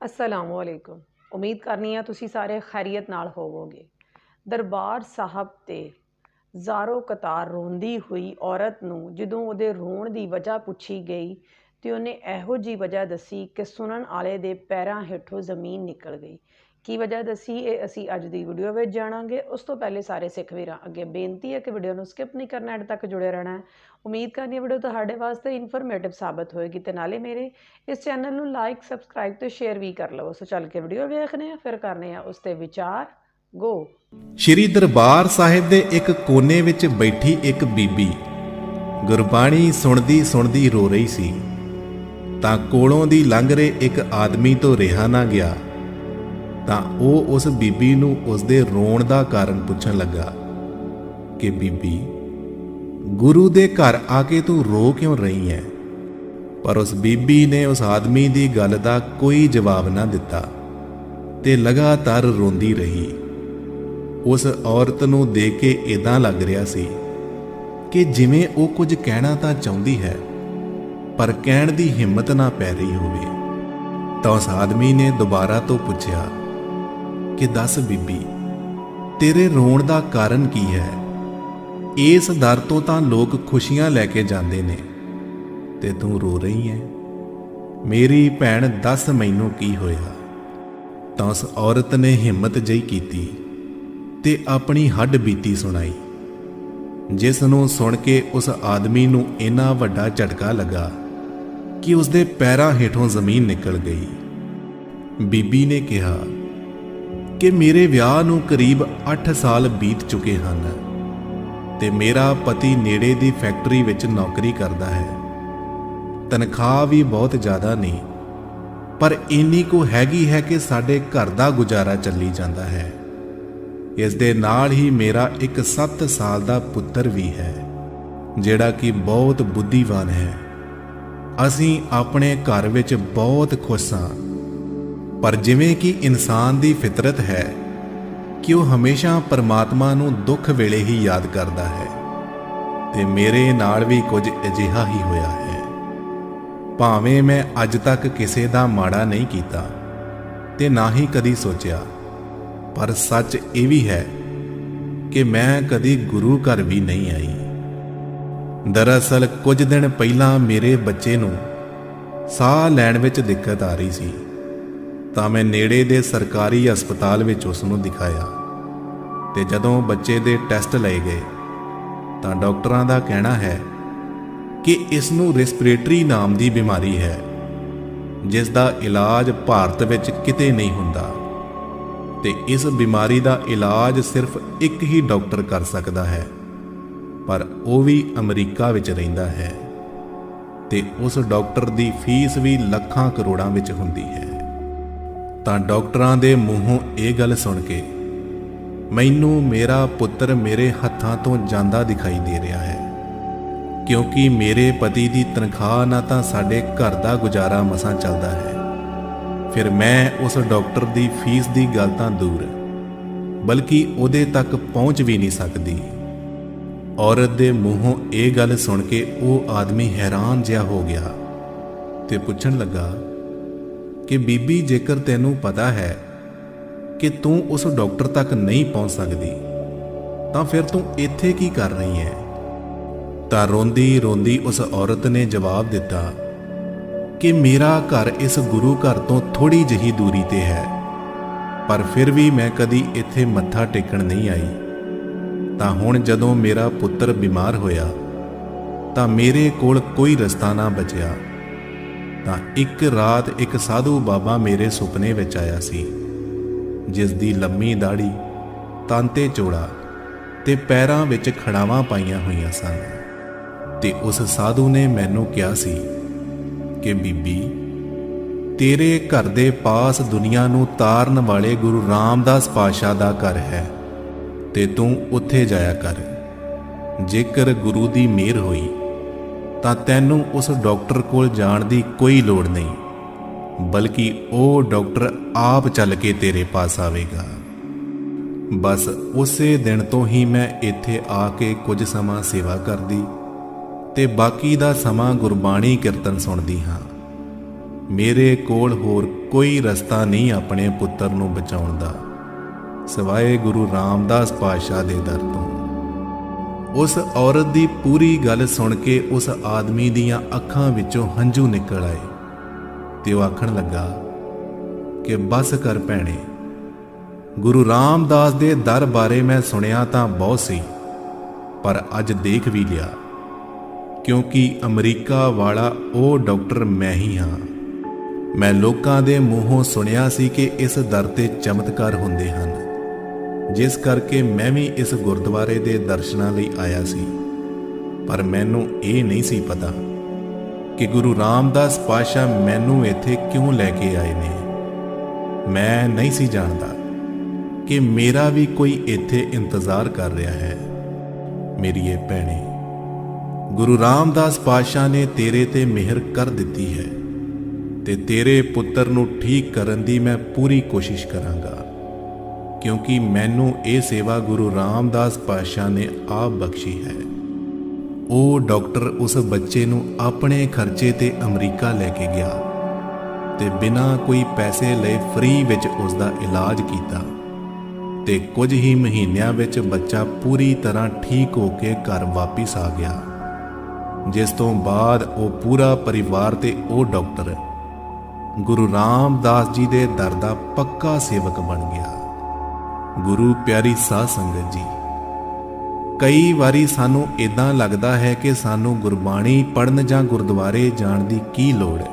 ਅਸਲਾਮੁ ਅਲੈਕੁਮ। ਉਮੀਦ ਕਰਨੀ ਆ ਤੁਸੀਂ ਸਾਰੇ ਖੈਰੀਅਤ ਨਾਲ ਹੋਵੋਗੇ। ਦਰਬਾਰ ਸਾਹਿਬ ਤੇ ਜ਼ਾਰੋ ਕਤਾਰ ਰੋਂਦੀ ਹੋਈ ਔਰਤ ਨੂੰ ਜਦੋਂ ਉਹਦੇ ਰੋਣ ਦੀ ਵਜ੍ਹਾ ਪੁੱਛੀ ਗਈ ਤੇ ਉਹਨੇ ਇਹੋ ਜੀ ਵਜ੍ਹਾ ਦੱਸੀ ਕਿ ਸੁਣਨ ਵਾਲੇ ਦੇ ਪੈਰਾਂ ਹੇਠੋਂ ਜ਼ਮੀਨ ਨਿਕਲ ਗਈ। ਕੀ ਵਜ੍ਹਾ ਦੱਸੀ ਇਹ ਅਸੀਂ ਅੱਜ ਦੀ ਵੀਡੀਓ ਵਿੱਚ ਜਾਣਾਂਗੇ। ਉਸ ਤੋਂ ਪਹਿਲੇ ਸਾਰੇ ਸਿੱਖ ਵੀਰਾਂ, ਅੱਗੇ ਬੇਨਤੀ ਹੈ ਕਿ ਵੀਡੀਓ ਨੂੰ ਸਕਿਪ ਨਹੀਂ ਕਰਨਾ, ਐਡ ਤੱਕ ਜੁੜੇ ਰਹਿਣਾ ਹੈ। ਉਮੀਦ ਕਰਨੀ ਵੀਡੀਓ ਤੁਹਾਡੇ ਵਾਸਤੇ ਇਨਫੋਰਮੇਟਿਵ ਸਾਬਤ ਹੋਏਗੀ ਤੇ ਨਾਲੇ ਮੇਰੇ ਇਸ ਚੈਨਲ ਨੂੰ ਲਾਈਕ ਸਬਸਕ੍ਰਾਈਬ ਤੇ ਸ਼ੇਅਰ ਵੀ ਕਰ ਲਵੋ। ਸੋ ਚੱਲ ਕੇ ਵੀਡੀਓ ਵੇਖਨੇ ਆ ਫਿਰ ਕਰਨੇ ਆ ਉਸ ਤੇ ਵਿਚਾਰ। ਗੋ ਸ਼੍ਰੀ ਦਰਬਾਰ ਸਾਹਿਬ ਦੇ ਇੱਕ ਕੋਨੇ ਵਿੱਚ ਬੈਠੀ ਇੱਕ ਬੀਬੀ ਗੁਰਬਾਣੀ ਸੁਣਦੀ ਸੁਣਦੀ ਰੋ ਰਹੀ ਸੀ। ਤਾਂ ਕੋਲੋਂ ਦੀ ਲੰਘ ਰਹੇ ਇੱਕ ਆਦਮੀ ਤੋਂ ਰਿਹਾ ਨਾ ਗਿਆ। ਤਾਂ ਉਹ ਉਸ ਬੀਬੀ ਨੂੰ ਉਸਦੇ ਰੋਣ ਦਾ ਕਾਰਨ ਪੁੱਛਣ ਲੱਗਾ ਕਿ, ਬੀਬੀ, ਗੁਰੂ ਦੇ ਘਰ ਆ ਕੇ ਤੂੰ ਰੋ ਕਿਉਂ ਰਹੀ ਹੈ ਪਰ ਉਸ ਬੀਬੀ ਨੇ ਉਸ ਆਦਮੀ ਦੀ ਗੱਲ ਦਾ ਕੋਈ ਜਵਾਬ ਨਾ ਦਿੱਤਾ ਤੇ ਲਗਾਤਾਰ ਰੋਂਦੀ ਰਹੀ। ਉਸ ਔਰਤ ਨੂੰ ਦੇਖ ਕੇ ਇਦਾਂ ਲੱਗ ਰਿਹਾ ਸੀ ਕਿ ਜਿਵੇਂ ਉਹ ਕੁਝ ਕਹਿਣਾ ਤਾਂ ਚਾਹੁੰਦੀ ਹੈ, ਪਰ ਕਹਿਣ ਦੀ ਹਿੰਮਤ ਨਾ ਪੈ ਰਹੀ ਹੋਵੇ। ਤਾਂ ਉਸ ਆਦਮੀ ਨੇ ਦੁਬਾਰਾ ਤੋਂ ਪੁੱਛਿਆ ਕਿ ਦੱਸ ਬੀਬੀ, ਤੇਰੇ ਰੋਣ ਦਾ ਕਾਰਨ ਕੀ ਹੈ? ਇਸ ਦਰ ਤੋਂ ਤਾਂ ਲੋਕ ਖੁਸ਼ੀਆਂ ਲੈ ਕੇ ਜਾਂਦੇ ਨੇ। ਤੇ ਤੂੰ ਰੋ ਰਹੀ ਹੈ? ਮੇਰੀ ਭੈਣ ਦੱਸ ਮੈਨੂੰ ਕੀ ਹੋਇਆ? ਤਾਂ ਉਸ ਔਰਤ ਨੇ ਹਿੰਮਤ ਜਈ ਕੀਤੀ ਤੇ ਆਪਣੀ ਹੱਡ ਬੀਤੀ ਸੁਣਾਈ। ਜਿਸ ਨੂੰ ਸੁਣ ਕੇ ਉਸ ਆਦਮੀ ਨੂੰ ਇੰਨਾ ਵੱਡਾ ਝਟਕਾ ਲੱਗਾ ਕਿ ਉਸਦੇ ਪੈਰਾਂ ਹੇਠੋਂ ਜ਼ਮੀਨ ਨਿਕਲ ਗਈ। ਬੀਬੀ ਨੇ ਕਿਹਾ ਕਿ ਮੇਰੇ ਵਿਆਹ ਨੂੰ ਕਰੀਬ 8 ਸਾਲ ਬੀਤ ਚੁੱਕੇ ਹਨ ਤੇ ਮੇਰਾ ਪਤੀ ਨੇੜੇ ਦੀ ਫੈਕਟਰੀ ਵਿੱਚ ਨੌਕਰੀ ਕਰਦਾ ਹੈ। ਤਨਖਾਹ ਵੀ ਬਹੁਤ ਜ਼ਿਆਦਾ ਨਹੀਂ ਪਰ ਇੰਨੀ ਕੋ ਹੈਗੀ ਹੈ ਕਿ ਸਾਡੇ ਘਰ ਦਾ ਗੁਜ਼ਾਰਾ ਚੱਲੀ ਜਾਂਦਾ ਹੈ। ਇਸ ਦੇ ਨਾਲ ਹੀ ਮੇਰਾ ਇੱਕ 7 ਸਾਲ ਦਾ ਪੁੱਤਰ ਵੀ ਹੈ, ਜਿਹੜਾ ਕਿ ਬਹੁਤ ਬੁੱਧੀਵਾਨ ਹੈ। ਅਸੀਂ ਆਪਣੇ ਘਰ ਵਿੱਚ ਬਹੁਤ ਖੁਸ਼ ਹਾਂ। ਪਰ ਜਿਵੇਂ ਕਿ ਇਨਸਾਨ ਦੀ ਫਿਤਰਤ ਹੈ ਕਿ ਉਹ ਹਮੇਸ਼ਾ ਪਰਮਾਤਮਾ ਨੂੰ ਦੁੱਖ ਵੇਲੇ ਹੀ ਯਾਦ ਕਰਦਾ ਹੈ, ਤੇ ਮੇਰੇ ਨਾਲ ਵੀ ਕੁਝ ਅਜਿਹਾ ਹੀ ਹੋਇਆ ਹੈ। ਭਾਵੇਂ ਮੈਂ ਅੱਜ ਤੱਕ ਕਿਸੇ ਦਾ ਮਾੜਾ ਨਹੀਂ ਕੀਤਾ ਤੇ ਨਾ ਹੀ ਕਦੀ ਸੋਚਿਆ, ਪਰ ਸੱਚ ਇਹ ਵੀ ਹੈ ਕਿ ਮੈਂ ਕਦੀ ਗੁਰੂ ਘਰ ਵੀ ਨਹੀਂ ਆਈ। ਦਰਅਸਲ ਕੁਝ ਦਿਨ ਪਹਿਲਾਂ ਮੇਰੇ ਬੱਚੇ ਨੂੰ ਸਾਹ ਲੈਣ ਵਿੱਚ ਦਿੱਕਤ ਆ ਰਹੀ ਸੀ। ਤਾਂ ਮੈਂ ਨੇੜੇ ਦੇ ਸਰਕਾਰੀ ਹਸਪਤਾਲ ਵਿੱਚ ਉਸ ਨੂੰ ਦਿਖਾਇਆ। ਤੇ ਜਦੋਂ ਬੱਚੇ ਦੇ ਟੈਸਟ ਲਏ ਗਏ, ਤਾਂ ਡਾਕਟਰਾਂ ਦਾ ਕਹਿਣਾ ਹੈ ਕਿ ਇਸ ਨੂੰ ਰੈਸਪੀਰੇਟਰੀ ਨਾਮ ਦੀ ਬਿਮਾਰੀ ਹੈ, ਜਿਸ ਦਾ ਇਲਾਜ ਭਾਰਤ ਵਿੱਚ ਕਿਤੇ ਨਹੀਂ ਹੁੰਦਾ। ਤੇ ਇਸ ਬਿਮਾਰੀ ਦਾ ਇਲਾਜ ਸਿਰਫ ਇੱਕ ਹੀ ਡਾਕਟਰ ਕਰ ਸਕਦਾ ਹੈ, ਪਰ ਉਹ ਵੀ ਅਮਰੀਕਾ ਵਿੱਚ ਰਹਿੰਦਾ ਹੈ। ਤੇ ਉਸ ਡਾਕਟਰ ਦੀ ਫੀਸ ਵੀ ਲੱਖਾਂ ਕਰੋੜਾਂ ਵਿੱਚ ਹੁੰਦੀ ਹੈ। ਤਾਂ ਡਾਕਟਰਾਂ ਦੇ ਮੂੰਹੋਂ ਇਹ ਗੱਲ ਸੁਣ ਕੇ, ਮੈਨੂੰ ਮੇਰਾ ਪੁੱਤਰ ਮੇਰੇ ਹੱਥਾਂ ਤੋਂ ਜਾਂਦਾ ਦਿਖਾਈ ਦੇ ਰਿਹਾ ਹੈ। ਕਿਉਂਕਿ ਮੇਰੇ ਪਤੀ ਦੀ ਤਨਖਾਹ ਨਾ ਤਾਂ ਸਾਡੇ ਘਰ ਦਾ ਗੁਜ਼ਾਰਾ ਮਸਾਂ ਚੱਲਦਾ ਹੈ। ਫਿਰ ਮੈਂ ਉਸ ਡਾਕਟਰ ਦੀ ਫੀਸ ਦੀ ਗੱਲ ਤਾਂ ਦੂਰ, ਬਲਕਿ ਉਹਦੇ ਤੱਕ ਪਹੁੰਚ ਵੀ ਨਹੀਂ ਸਕਦੀ। ਔਰਤ ਦੇ ਮੂੰਹੋਂ ਇਹ ਗੱਲ ਸੁਣ ਕੇ ਉਹ ਆਦਮੀ ਹੈਰਾਨ ਜਿਹਾ ਹੋ ਗਿਆ ਤੇ ਪੁੱਛਣ ਲੱਗਾ ਕਿ ਬੀਬੀ ਜੇਕਰ ਤੈਨੂੰ ਪਤਾ ਹੈ ਕਿ ਤੂੰ ਉਸ ਡਾਕਟਰ ਤੱਕ ਨਹੀਂ ਪਹੁੰਚ ਸਕਦੀ, ਤਾਂ ਫਿਰ ਤੂੰ ਇੱਥੇ ਕੀ ਕਰ ਰਹੀ ਹੈ? ਤਾਂ ਰੋਂਦੀ ਰੋਂਦੀ ਉਸ ਔਰਤ ਨੇ ਜਵਾਬ ਦਿੱਤਾ ਕਿ ਮੇਰਾ ਘਰ ਇਸ ਗੁਰੂ ਘਰ ਤੋਂ ਥੋੜੀ ਜਿਹੀ ਦੂਰੀ ਤੇ ਹੈ, ਪਰ ਫਿਰ ਵੀ ਮੈਂ ਕਦੀ ਇੱਥੇ ਮੱਥਾ ਟੇਕਣ ਨਹੀਂ ਆਈ। ਤਾਂ ਹੁਣ ਜਦੋਂ ਮੇਰਾ ਪੁੱਤਰ ਬਿਮਾਰ ਹੋਇਆ, ਤਾਂ ਮੇਰੇ ਕੋਲ ਕੋਈ ਰਸਤਾ ਨਾ ਬਚਿਆ। ਤਾਂ ਇੱਕ ਰਾਤ ਇੱਕ ਸਾਧੂ ਬਾਬਾ ਮੇਰੇ ਸੁਪਨੇ ਵਿੱਚ ਆਇਆ ਸੀ। ਜਿਸ ਦੀ ਲੰਮੀ ਦਾੜੀ ਤਾਂਤੇ ਚੋੜਾ ਤੇ ਪੈਰਾਂ ਵਿੱਚ ਖੜਾਵਾਂ ਪਾਈਆਂ ਹੋਈਆਂ ਸਨ। ਤੇ ਉਸ ਸਾਧੂ ਨੇ ਮੈਨੂੰ ਕਿਹਾ ਸੀ ਕਿ, ਬੀਬੀ, ਤੇਰੇ ਘਰ ਦੇ ਪਾਸ ਦੁਨੀਆ ਨੂੰ ਤਾਰਨ ਵਾਲੇ ਗੁਰੂ ਰਾਮਦਾਸ ਪਾਸ਼ਾ ਦਾ ਘਰ ਹੈ ਤੇ ਤੂੰ ਉੱਥੇ ਜਾਇਆ ਕਰ। ਜੇਕਰ ਗੁਰੂ ਦੀ ਮਿਹਰ ਹੋਈ ਤਾਂ ਤੈਨੂੰ ਉਸ ਡਾਕਟਰ ਕੋਲ ਜਾਣ ਦੀ ਕੋਈ ਲੋੜ ਨਹੀਂ, ਬਲਕਿ ਉਹ ਡਾਕਟਰ ਆਪ ਚੱਲ ਕੇ ਤੇਰੇ ਪਾਸ ਆਵੇਗਾ। ਬਸ ਉਸੇ ਦਿਨ ਤੋਂ ਹੀ ਮੈਂ ਇੱਥੇ ਆ ਕੇ ਕੁਝ ਸਮਾਂ ਸੇਵਾ ਕਰਦੀ ਤੇ ਬਾਕੀ ਦਾ ਸਮਾਂ ਗੁਰਬਾਣੀ ਕੀਰਤਨ ਸੁਣਦੀ ਹਾਂ। ਮੇਰੇ ਕੋਲ ਹੋਰ ਕੋਈ ਰਸਤਾ ਨਹੀਂ ਆਪਣੇ ਪੁੱਤਰ ਨੂੰ ਬਚਾਉਣ ਦਾ, ਸਿਵਾਏ ਗੁਰੂ ਰਾਮਦਾਸ ਪਾਤਸ਼ਾਹ ਦੇ ਦਰ ਤੋਂ। ਉਸ ਔਰਤ ਦੀ ਪੂਰੀ ਗੱਲ ਸੁਣ ਕੇ ਉਸ ਆਦਮੀ ਦੀਆਂ ਅੱਖਾਂ ਵਿੱਚੋਂ ਹੰਝੂ ਨਿਕਲ ਆਏ ਤੇ ਉਹ ਆਖਣ ਲੱਗਾ ਕਿ ਬਸ ਕਰ ਭੈਣੇ, ਗੁਰੂ ਰਾਮਦਾਸ ਦੇ ਦਰ ਬਾਰੇ ਮੈਂ ਸੁਣਿਆ ਤਾਂ ਬਹੁਤ ਸੀ, ਪਰ ਅੱਜ ਦੇਖ ਵੀ ਲਿਆ, ਕਿਉਂਕਿ ਅਮਰੀਕਾ ਵਾਲਾ ਉਹ ਡਾਕਟਰ ਮੈਂ ਹੀ ਹਾਂ। ਮੈਂ ਲੋਕਾਂ ਦੇ ਮੂੰਹੋਂ ਸੁਣਿਆ ਸੀ ਕਿ ਇਸ ਦਰ ਤੇ ਚਮਤਕਾਰ ਹੁੰਦੇ ਹਨ। ਜਿਸ ਕਰਕੇ ਮੈਂ ਵੀ ਇਸ ਗੁਰਦੁਆਰੇ ਦੇ ਦਰਸ਼ਨਾਂ ਲਈ ਆਇਆ ਸੀ। ਪਰ ਮੈਨੂੰ ਇਹ ਨਹੀਂ ਸੀ ਪਤਾ ਕਿ ਗੁਰੂ ਰਾਮਦਾਸ ਪਾਸ਼ਾ ਮੈਨੂੰ ਇੱਥੇ ਕਿਉਂ ਲੈ ਕੇ ਆਏ ਨੇ। ਮੈਂ ਨਹੀਂ ਸੀ ਜਾਣਦਾ ਕਿ ਮੇਰਾ ਵੀ ਕੋਈ ਇੱਥੇ ਇੰਤਜ਼ਾਰ ਕਰ ਰਿਹਾ ਹੈ। ਮੇਰੀ ਇਹ ਭੈਣੇ, ਗੁਰੂ ਰਾਮਦਾਸ ਪਾਸ਼ਾ ਨੇ ਤੇਰੇ ਤੇ ਮਿਹਰ ਕਰ ਦਿੱਤੀ ਹੈ ਤੇ ਤੇਰੇ ਪੁੱਤਰ ਨੂੰ ਠੀਕ ਕਰਨ ਦੀ ਮੈਂ ਪੂਰੀ ਕੋਸ਼ਿਸ਼ ਕਰਾਂਗਾ। ਕਿਉਂਕਿ ਮੈਨੂੰ ਇਹ ਸੇਵਾ ਗੁਰੂ ਰਾਮਦਾਸ ਪਾਤਸ਼ਾਹ ਨੇ ਆਪ ਬਖਸ਼ੀ ਹੈ। ਉਹ ਡਾਕਟਰ ਉਸ ਬੱਚੇ ਨੂੰ ਆਪਣੇ ਖਰਚੇ ਤੇ ਅਮਰੀਕਾ ਲੈ ਕੇ ਗਿਆ ਤੇ ਬਿਨਾਂ ਕੋਈ ਪੈਸੇ ਲਏ ਫ੍ਰੀ ਵਿੱਚ ਉਸ ਦਾ ਇਲਾਜ ਕੀਤਾ ਤੇ ਕੁਝ ਹੀ ਮਹੀਨਿਆਂ ਵਿੱਚ ਬੱਚਾ ਪੂਰੀ ਤਰ੍ਹਾਂ ਠੀਕ ਹੋ ਕੇ ਘਰ ਵਾਪਿਸ ਆ ਗਿਆ, ਜਿਸ ਤੋਂ ਬਾਅਦ ਉਹ ਪੂਰਾ ਪਰਿਵਾਰ ਤੇ ਉਹ ਡਾਕਟਰ ਗੁਰੂ ਰਾਮਦਾਸ ਜੀ ਦੇ ਦਰ ਦਾ ਪੱਕਾ ਸੇਵਕ ਬਣ ਗਿਆ। ਗੁਰੂ ਪਿਆਰੀ ਸਾਧ ਸੰਗਤ ਜੀ। ਕਈ ਵਾਰੀ ਸਾਨੂੰ ਇਦਾਂ ਲੱਗਦਾ ਹੈ ਕਿ ਸਾਨੂੰ ਗੁਰਬਾਣੀ ਪੜਨ ਜਾਂ ਗੁਰਦੁਆਰੇ ਜਾਣ ਦੀ ਕੀ ਲੋੜ ਹੈ,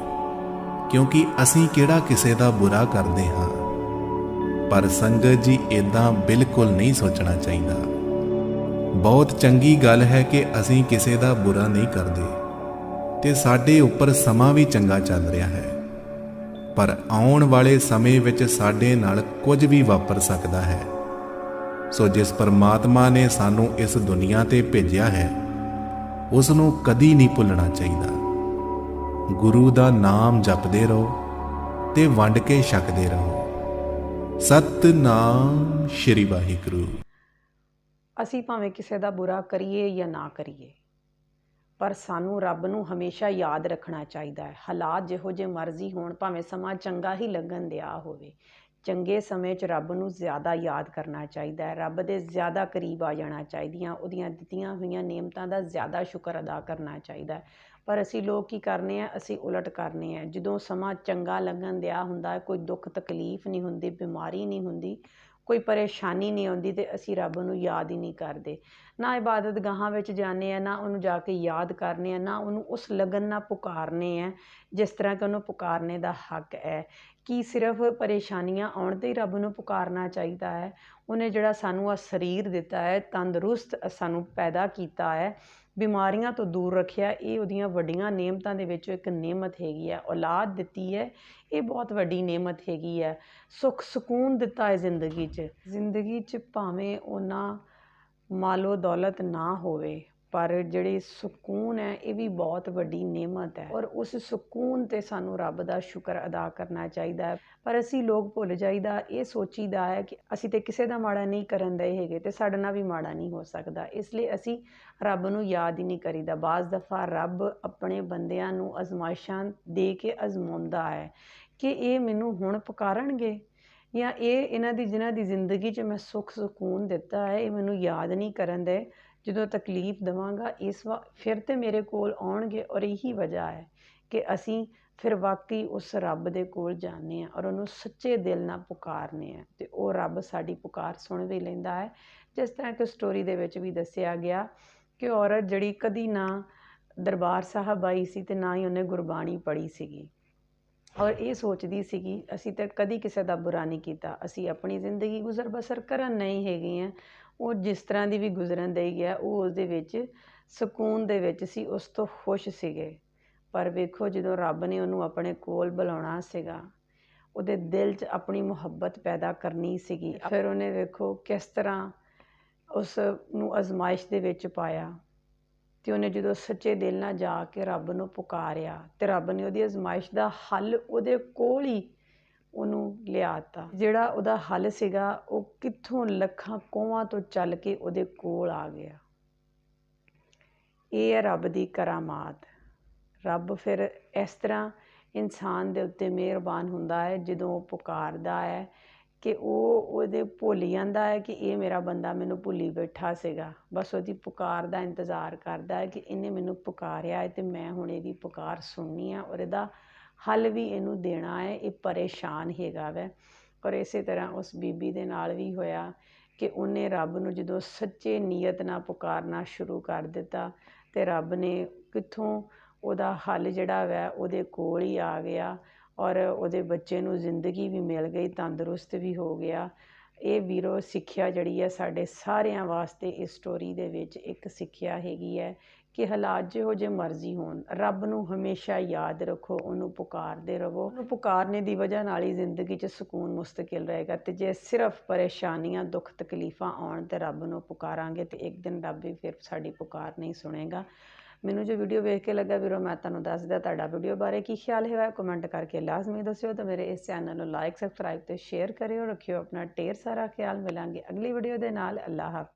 ਕਿਉਂਕਿ ਅਸੀਂ ਕਿਹੜਾ ਕਿਸੇ ਦਾ ਬੁਰਾ ਕਰਦੇ ਹਾਂ। ਪਰ ਸੰਗਤ ਜੀ ਇਦਾਂ ਬਿਲਕੁਲ ਨਹੀਂ ਸੋਚਣਾ ਚਾਹੀਦਾ। ਬਹੁਤ ਚੰਗੀ ਗੱਲ ਹੈ ਕਿ ਅਸੀਂ ਕਿਸੇ ਦਾ ਬੁਰਾ ਨਹੀਂ ਕਰਦੇ, ਤੇ ਸਾਡੇ ਉੱਪਰ ਸਮਾਂ ਵੀ ਚੰਗਾ ਚੱਲ ਰਿਹਾ ਹੈ। ਪਰ ਆਉਣ ਵਾਲੇ ਸਮੇਂ ਵਿੱਚ ਸਾਡੇ ਨਾਲ ਕੁਝ ਵੀ ਵਾਪਰ ਸਕਦਾ ਹੈ। ਸੋ ਜਿਸ ਪਰਮਾਤਮਾ ਨੇ ਸਾਨੂੰ ਇਸ ਦੁਨੀਆ ਤੇ ਭੇਜਿਆ ਹੈ ਉਸ ਨੂੰ ਕਦੀ ਨਹੀਂ ਭੁੱਲਣਾ ਚਾਹੀਦਾ। ਗੁਰੂ ਦਾ ਨਾਮ ਜਪਦੇ ਰਹੋ ਤੇ ਵੰਡ ਕੇ ਛਕਦੇ ਰਹੋ। ਸਤਨਾਮ ਸ਼੍ਰੀ ਵਾਹਿਗੁਰੂ। ਅਸੀਂ ਭਾਵੇਂ ਕਿਸੇ ਦਾ ਬੁਰਾ ਕਰੀਏ ਜਾਂ ਨਾ ਕਰੀਏ ਪਰ ਸਾਨੂੰ ਰੱਬ ਨੂੰ ਹਮੇਸ਼ਾ ਯਾਦ ਰੱਖਣਾ ਚਾਹੀਦਾ ਹੈ। ਹਾਲਾਤ ਜਿਹੋ ਜਿਹੇ ਮਰਜ਼ੀ ਹੋਣ, ਭਾਵੇਂ ਸਮਾਂ ਚੰਗਾ ਹੀ ਲੱਗਣ ਦਿਆ ਹੋਵੇ, ਚੰਗੇ ਸਮੇਂ 'ਚ ਰੱਬ ਨੂੰ ਜ਼ਿਆਦਾ ਯਾਦ ਕਰਨਾ ਚਾਹੀਦਾ ਹੈ। ਰੱਬ ਦੇ ਜ਼ਿਆਦਾ ਕਰੀਬ ਆ ਜਾਣਾ ਚਾਹੀਦੀਆਂ, ਉਹਦੀਆਂ ਦਿੱਤੀਆਂ ਹੋਈਆਂ ਨਿਯਮਤਾਂ ਦਾ ਜ਼ਿਆਦਾ ਸ਼ੁਕਰ ਅਦਾ ਕਰਨਾ ਚਾਹੀਦਾ ਪਰ ਅਸੀਂ ਲੋਕ ਕੀ ਕਰਨੇ ਆ? ਅਸੀਂ ਉਲਟ ਕਰਨੇ ਆ। ਜਦੋਂ ਸਮਾਂ ਚੰਗਾ ਲੱਗਣ ਦਿਆ ਹੁੰਦਾ, ਕੋਈ ਦੁੱਖ ਤਕਲੀਫ ਨਹੀਂ ਹੁੰਦੀ, ਬਿਮਾਰੀ ਨਹੀਂ ਹੁੰਦੀ ਕੋਈ ਪਰੇਸ਼ਾਨੀ ਨਹੀਂ ਆਉਂਦੀ ਅਤੇ ਅਸੀਂ ਰੱਬ ਨੂੰ ਯਾਦ ਹੀ ਨਹੀਂ ਕਰਦੇ। ਨਾ ਇਬਾਦਤ ਗਾਹਾਂ ਵਿੱਚ ਜਾਂਦੇ ਹਾਂ ਨਾ ਉਹਨੂੰ ਜਾ ਕੇ ਯਾਦ ਕਰਨੇ ਹਾਂ ਨਾ ਉਹਨੂੰ ਉਸ ਲਗਨ ਨਾਲ ਪੁਕਾਰਨੇ ਆ, ਜਿਸ ਤਰ੍ਹਾਂ ਕਿ ਉਹਨੂੰ ਪੁਕਾਰਨੇ ਦਾ ਹੱਕ ਹੈ। ਕੀ ਸਿਰਫ ਪਰੇਸ਼ਾਨੀਆਂ ਆਉਣ ਤੇ ਹੀ ਰੱਬ ਨੂੰ ਪੁਕਾਰਨਾ ਚਾਹੀਦਾ ਹੈ? ਉਹਨੇ ਜਿਹੜਾ ਸਾਨੂੰ ਆ ਸਰੀਰ ਦਿੱਤਾ ਹੈ, ਤੰਦਰੁਸਤ ਸਾਨੂੰ ਪੈਦਾ ਕੀਤਾ ਹੈ ਬਿਮਾਰੀਆਂ ਤੋਂ ਦੂਰ ਰੱਖਿਆ। ਇਹ ਉਹਦੀਆਂ ਵੱਡੀਆਂ ਨਿਯਮਤਾਂ ਦੇ ਵਿੱਚੋਂ ਇੱਕ ਨਿਯਮਤ ਹੈਗੀ ਹੈ ਔਲਾਦ ਦਿੱਤੀ ਹੈ। ਇਹ ਬਹੁਤ ਵੱਡੀ ਨਿਯਮਤ ਹੈਗੀ ਹੈ ਸੁੱਖ ਸਕੂਨ ਦਿੱਤਾ ਹੈ ਜ਼ਿੰਦਗੀ 'ਚ। ਜ਼ਿੰਦਗੀ 'ਚ ਭਾਵੇਂ ਉਹਨਾਂ ਮਾਲੋ ਦੌਲਤ ਨਾ ਹੋਵੇ। ਪਰ ਜਿਹੜੀ ਸਕੂਨ ਹੈ, ਇਹ ਵੀ ਬਹੁਤ ਵੱਡੀ ਨਿਯਮਤ ਹੈ। ਔਰ ਉਸ ਸਕੂਨ ਤੇ ਸਾਨੂੰ ਰੱਬ ਦਾ ਸ਼ੁਕਰ ਅਦਾ ਕਰਨਾ ਚਾਹੀਦਾ ਹੈ। ਪਰ ਅਸੀਂ ਲੋਕ ਭੁੱਲ ਜਾਈਦਾ, ਇਹ ਸੋਚੀਦਾ ਹੈ ਕਿ ਅਸੀਂ ਤੇ ਕਿਸੇ ਦਾ ਮਾੜਾ ਨਹੀਂ ਕਰਨ ਦੇ ਹੈਗੇ ਤੇ ਸਾਡੇ ਨਾਲ ਵੀ ਮਾੜਾ ਨਹੀਂ ਹੋ ਸਕਦਾ। ਇਸ ਲਈ ਅਸੀਂ ਰੱਬ ਨੂੰ ਯਾਦ ਹੀ ਨਹੀਂ ਕਰੀਦਾ। ਬਾਜ਼ ਦਫਾ ਰੱਬ ਆਪਣੇ ਬੰਦਿਆਂ ਨੂੰ ਅਜ਼ਮਾਇਸ਼ਾਂ ਦੇ ਕੇ ਅਜ਼ਮਾਉਂਦਾ ਹੈ ਕਿ ਇਹ ਮੈਨੂੰ ਹੁਣ ਪੁਕਾਰਨਗੇ ਜਾਂ ਇਹ ਇਹਨਾਂ ਦੀ, ਜਿਨ੍ਹਾਂ ਦੀ ਜ਼ਿੰਦਗੀ 'ਚ ਮੈਂ ਸੁੱਖ ਸਕੂਨ ਦਿੱਤਾ ਹੈ, ਇਹ ਮੈਨੂੰ ਯਾਦ ਨਹੀਂ ਕਰਨ ਦੇ। ਜਦੋਂ ਤਕਲੀਫ ਦੇਵਾਂਗਾ, ਇਸ ਵਾ, ਫਿਰ ਤੇ ਮੇਰੇ ਕੋਲ ਆਉਣਗੇ ਔਰ ਇਹੀ ਵਜ੍ਹਾ ਹੈ ਕਿ ਅਸੀਂ ਫਿਰ ਵਾਕਈ ਉਸ ਰੱਬ ਦੇ ਕੋਲ ਜਾਂਦੇ ਆ ਔਰ ਉਹਨੂੰ ਸੱਚੇ ਦਿਲ ਨਾਲ ਪੁਕਾਰਨੇ ਆ ਤੇ ਉਹ ਰੱਬ ਸਾਡੀ ਪੁਕਾਰ ਸੁਣ ਵੀ ਲੈਂਦਾ ਹੈ। ਜਿਸ ਤਰ੍ਹਾਂ ਕਿ ਸਟੋਰੀ ਦੇ ਵਿੱਚ ਵੀ ਦੱਸਿਆ ਗਿਆ ਕਿ ਔਰਤ ਜਿਹੜੀ ਕਦੀ ਨਾ ਦਰਬਾਰ ਸਾਹਿਬ ਆਈ ਸੀ ਤੇ ਨਾ ਹੀ ਉਹਨੇ ਗੁਰਬਾਣੀ ਪੜ੍ਹੀ ਸੀਗੀ ਔਰ ਇਹ ਸੋਚਦੀ ਸੀਗੀ, ਅਸੀਂ ਤਾਂ ਕਦੀ ਕਿਸੇ ਦਾ ਬੁਰਾ ਨਹੀਂ ਕੀਤਾ, ਅਸੀਂ ਆਪਣੀ ਜ਼ਿੰਦਗੀ ਗੁਜ਼ਰ ਬਸਰ ਕਰਨ ਨਹੀਂ ਹੈਗੇ ਆ ਉਹ ਜਿਸ ਤਰ੍ਹਾਂ ਦੀ ਵੀ ਗੁਜ਼ਰਨ ਦੇ ਹੈ ਉਹ ਉਸਦੇ ਵਿੱਚ ਸਕੂਨ ਦੇ ਵਿੱਚ ਸੀ, ਉਸ ਤੋਂ ਖੁਸ਼ ਸੀਗੇ। ਪਰ ਵੇਖੋ, ਜਦੋਂ ਰੱਬ ਨੇ ਉਹਨੂੰ ਆਪਣੇ ਕੋਲ ਬੁਲਾਉਣਾ ਸੀਗਾ, ਉਹਦੇ ਦਿਲ 'ਚ ਆਪਣੀ ਮੁਹੱਬਤ ਪੈਦਾ ਕਰਨੀ ਸੀਗੀ। ਫਿਰ ਉਹਨੇ ਵੇਖੋ ਕਿਸ ਤਰ੍ਹਾਂ ਉਸ ਨੂੰ ਅਜ਼ਮਾਇਸ਼ ਦੇ ਵਿੱਚ ਪਾਇਆ ਤੇ ਉਹਨੇ ਜਦੋਂ ਸੱਚੇ ਦਿਲ ਨਾਲ ਜਾ ਕੇ ਰੱਬ ਨੂੰ ਪੁਕਾਰਿਆ ਤੇ ਰੱਬ ਨੇ ਉਹਦੀ ਅਜ਼ਮਾਇਸ਼ ਦਾ ਹੱਲ ਉਹਦੇ ਕੋਲ ਹੀ ਉਹਨੂੰ ਲਿਆ ਤਾ। ਜਿਹੜਾ ਉਹਦਾ ਹੱਲ ਸੀਗਾ, ਉਹ ਕਿੱਥੋਂ ਲੱਖਾਂ ਕੋਹਾਂ ਤੋਂ ਚੱਲ ਕੇ ਉਹਦੇ ਕੋਲ ਆ ਗਿਆ। ਇਹ ਹੈ ਰੱਬ ਦੀ ਕਰਾਮਾਤ। ਰੱਬ ਫਿਰ ਇਸ ਤਰ੍ਹਾਂ ਇਨਸਾਨ ਦੇ ਉੱਤੇ ਮਿਹਰਬਾਨ ਹੁੰਦਾ ਹੈ, ਜਦੋਂ ਉਹ ਪੁਕਾਰਦਾ ਹੈ ਕਿ ਉਹ ਉਹਦੇ ਭੁੱਲ ਜਾਂਦਾ ਹੈ ਕਿ ਇਹ ਮੇਰਾ ਬੰਦਾ ਮੈਨੂੰ ਭੁੱਲੀ ਬੈਠਾ ਸੀਗਾ। ਬਸ ਉਹਦੀ ਪੁਕਾਰ ਦਾ ਇੰਤਜ਼ਾਰ ਕਰਦਾ ਹੈ ਕਿ ਇਹਨੇ ਮੈਨੂੰ ਪੁਕਾਰਿਆ ਹੈ ਤੇ ਮੈਂ ਹੁਣ ਇਹਦੀ ਪੁਕਾਰ ਸੁਣਨੀ ਆ ਔਰ ਇਹਦਾ ਹੱਲ ਵੀ ਇਹਨੂੰ ਦੇਣਾ ਹੈ, ਇਹ ਪਰੇਸ਼ਾਨ ਹੈਗਾ ਵੈ। ਔਰ ਇਸੇ ਤਰ੍ਹਾਂ ਉਸ ਬੀਬੀ ਦੇ ਨਾਲ ਵੀ ਹੋਇਆ ਕਿ ਉਹਨੇ ਰੱਬ ਨੂੰ ਜਦੋਂ ਸੱਚੇ ਨੀਅਤ ਨਾਲ ਪੁਕਾਰਨਾ ਸ਼ੁਰੂ ਕਰ ਦਿੱਤਾ ਤੇ ਰੱਬ ਨੇ ਕਿੱਥੋਂ ਉਹਦਾ ਹੱਲ ਜਿਹੜਾ ਵੈ, ਉਹਦੇ ਕੋਲ ਹੀ ਆ ਗਿਆ ਔਰ ਉਹਦੇ ਬੱਚੇ ਨੂੰ ਜ਼ਿੰਦਗੀ ਵੀ ਮਿਲ ਗਈ, ਤੰਦਰੁਸਤ ਵੀ ਹੋ ਗਿਆ। ਇਹ ਵੀਰੋ ਸਿੱਖਿਆ ਜਿਹੜੀ ਹੈ, ਸਾਡੇ ਸਾਰਿਆਂ ਵਾਸਤੇ ਇਸ ਸਟੋਰੀ ਦੇ ਵਿੱਚ ਇੱਕ ਸਿੱਖਿਆ ਹੈਗੀ ਹੈ। ਕਿ ਹਾਲਾਤ ਜਿਹੋ ਜਿਹੇ ਮਰਜ਼ੀ ਹੋਣ, ਰੱਬ ਨੂੰ ਹਮੇਸ਼ਾ ਯਾਦ ਰੱਖੋ, ਉਹਨੂੰ ਪੁਕਾਰਦੇ ਰਹੋ। ਉਹਨੂੰ ਪੁਕਾਰਨੇ ਦੀ ਵਜ੍ਹਾ ਨਾਲ ਹੀ ਜ਼ਿੰਦਗੀ 'ਚ ਸਕੂਨ ਮੁਸਤਕਿਲ ਰਹੇਗਾ ਤੇ ਜੇ ਸਿਰਫ ਪਰੇਸ਼ਾਨੀਆਂ, ਦੁੱਖ, ਤਕਲੀਫਾਂ ਆਉਣ ਤੇ ਰੱਬ ਨੂੰ ਪੁਕਾਰਾਂਗੇ ਤੇ ਇੱਕ ਦਿਨ ਰੱਬ ਵੀ ਫਿਰ ਸਾਡੀ ਪੁਕਾਰ ਨਹੀਂ ਸੁਣੇਗਾ। ਮੈਨੂੰ ਜੋ ਵੀਡੀਓ ਵੇਖ ਕੇ ਲੱਗਾ ਵੀਰੋ, ਮੈਂ ਤੁਹਾਨੂੰ ਦੱਸ ਦਿਆਂ ਤੁਹਾਡਾ ਵੀਡੀਓ ਬਾਰੇ ਕੀ ਖਿਆਲ ਹੈ ਕਮੈਂਟ ਕਰਕੇ ਲਾਜ਼ਮੀ ਦੱਸਿਓ ਤੇ ਮੇਰੇ ਇਸ ਚੈਨਲ ਨੂੰ ਲਾਈਕ ਸਬਸਕ੍ਰਾਈਬ ਤੇ ਸ਼ੇਅਰ ਕਰਿਓ। ਰੱਖਿਓ ਆਪਣਾ ਢੇਰ ਸਾਰਾ ਖਿਆਲ। ਮਿਲਾਂਗੇ ਅਗਲੀ ਵੀਡੀਓ ਦੇ ਨਾਲ। ਅੱਲਾਹ ਹਾਫਿਜ਼।